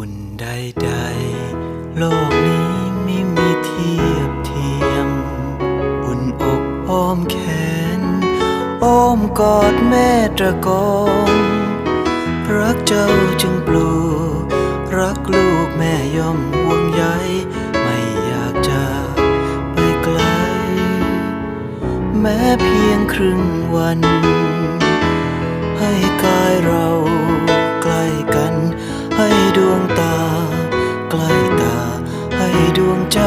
อุ่นใดๆ โลกนี้ไม่มีเทียบเทียม อุ่นอกอ้อมแขน อ้อมกอดแม่ตะกองรักเจ้าจึงปลูก รักลูกแม่ย่อมห่วงใยไม่อยากจะไปไกล แม้เพียงครึ่งวัน ดวงใจ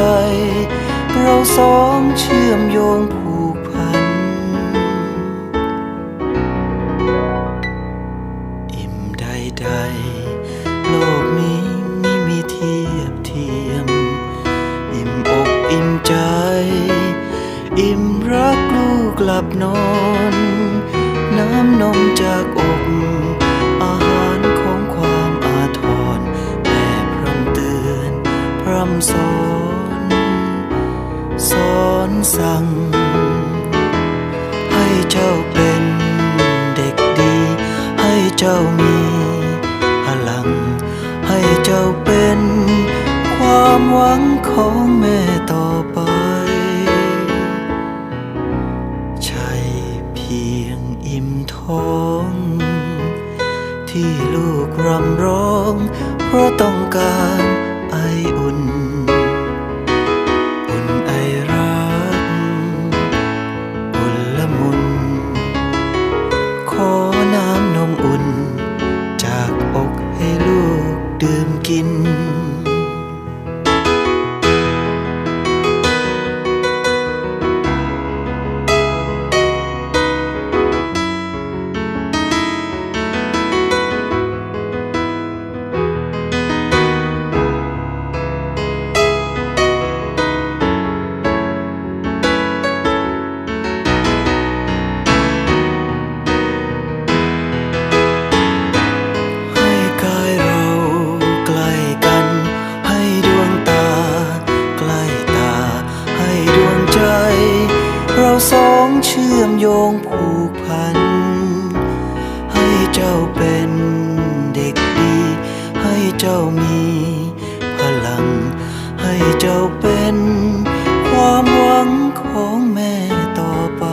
เราสองเชื่อมโยงผูกพัน อิ่มใดๆโลกนี้ไม่มีเทียบเทียม อิ่มอกอิ่มใจ อิ่มรักลูกหลับนอน น้ำนมจากอก อนสั่ง ให้เจ้าเป็นเด็กดี ให้เจ้ามีพลัง ให้เจ้าเป็นความหวังของแม่ต่อไป ใช่เพียงอิ่มท้อง ที่ลูกรำร้อง เพราะต้องการ ดื่มกิน เจ้ามีพลัง ให้เจ้าเป็นความหวังของแม่ต่อไป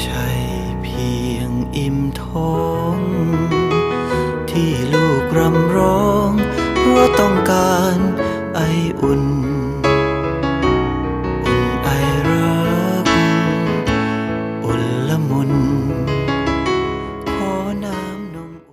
ใช่เพียงอิ่มท้อง